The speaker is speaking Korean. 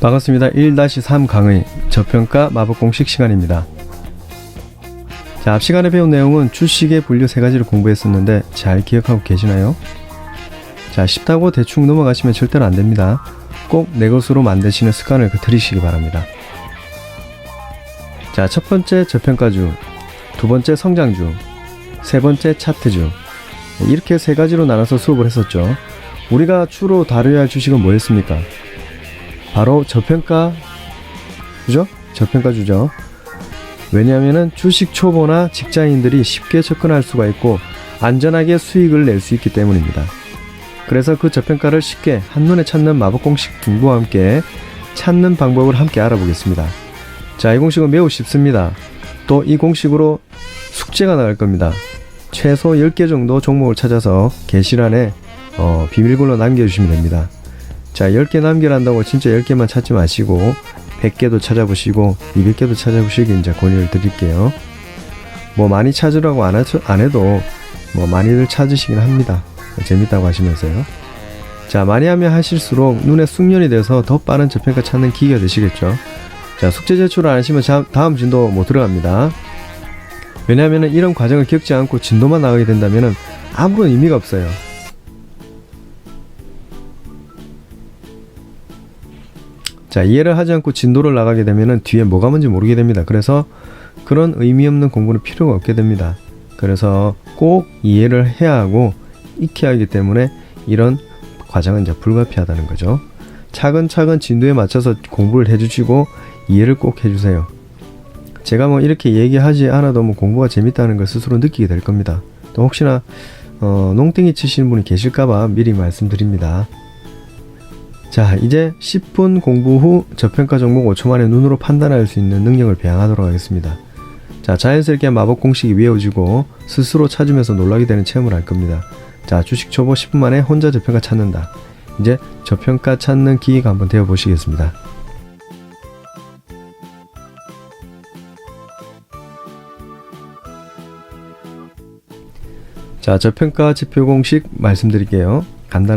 반갑습니다. 1-3 강의 저평가 마법 공식 시간입니다. 자, 앞 시간에 배운 내용은 주식의 분류 세 가지를 공부했었는데 잘 기억하고 계시나요? 자, 쉽다고 대충 넘어가시면 절대로 안 됩니다. 꼭 내 것으로 만드시는 습관을 들이시기 바랍니다. 자, 첫 번째 저평가주, 두 번째 성장주, 세 번째 차트주. 이렇게 세 가지로 나눠서 수업을 했었죠. 우리가 주로 다뤄야 할 주식은 뭐였습니까? 바로 저평가 주죠? 저평가 주죠. 왜냐하면 주식 초보나 직장인들이 쉽게 접근할 수가 있고 안전하게 수익을 낼 수 있기 때문입니다. 그래서 그 저평가를 쉽게 한눈에 찾는 마법 공식 공부와 함께 찾는 방법을 함께 알아보겠습니다. 자, 이 공식은 매우 쉽습니다. 또 이 공식으로 숙제가 나갈 겁니다. 최소 10개 정도 종목을 찾아서 게시란에 어, 비밀번호 남겨주시면 됩니다. 자, 10개 남겨란다고 진짜 10개만 찾지 마시고 100개도 찾아보시고 200개도 찾아보시기 이제 권유를 드릴게요. 뭐 많이 찾으라고 안, 하, 안 해도 뭐 많이들 찾으시긴 합니다. 재밌다고 하시면서요. 자, 많이 하면 하실수록 눈에 숙련이 돼서 더 빠른 저평가 찾는 기회가 되시겠죠. 자, 숙제 제출을 안 하시면 자- 다음 진도 못 들어갑니다. 왜냐하면 이런 과정을 겪지 않고 진도만 나가게 된다면 아무런 의미가 없어요. 자, 이해를 하지 않고 진도를 나가게 되면 뒤에 뭐가 뭔지 모르게 됩니다. 그래서 그런 의미 없는 공부는 필요가 없게 됩니다. 그래서 꼭 이해를 해야 하고 익혀야 하기 때문에 이런 과정은 이제 불가피하다는 거죠. 차근차근 진도에 맞춰서 공부를 해주시고 이해를 꼭 해주세요. 제가 뭐 이렇게 얘기하지 않아도 뭐 공부가 재밌다는 걸 스스로 느끼게 될 겁니다. 또 혹시나 어, 농땡이 치시는 분이 계실까봐 미리 말씀드립니다. 자, 이제 10분 공부 후 저평가 종목 5초 만에 눈으로 판단할 수 있는 능력을 배양하도록 하겠습니다. 자, 자연스럽게 마법 공식이 외워지고 스스로 찾으면서 놀라게 되는 체험을 할 겁니다. 자, 주식 초보 10분 만에 혼자 저평가 찾는다. 이제 저평가 찾는 기기가 한번 되어 보시겠습니다. 자, 저평가 지표 공식 말씀드릴게요. 간단한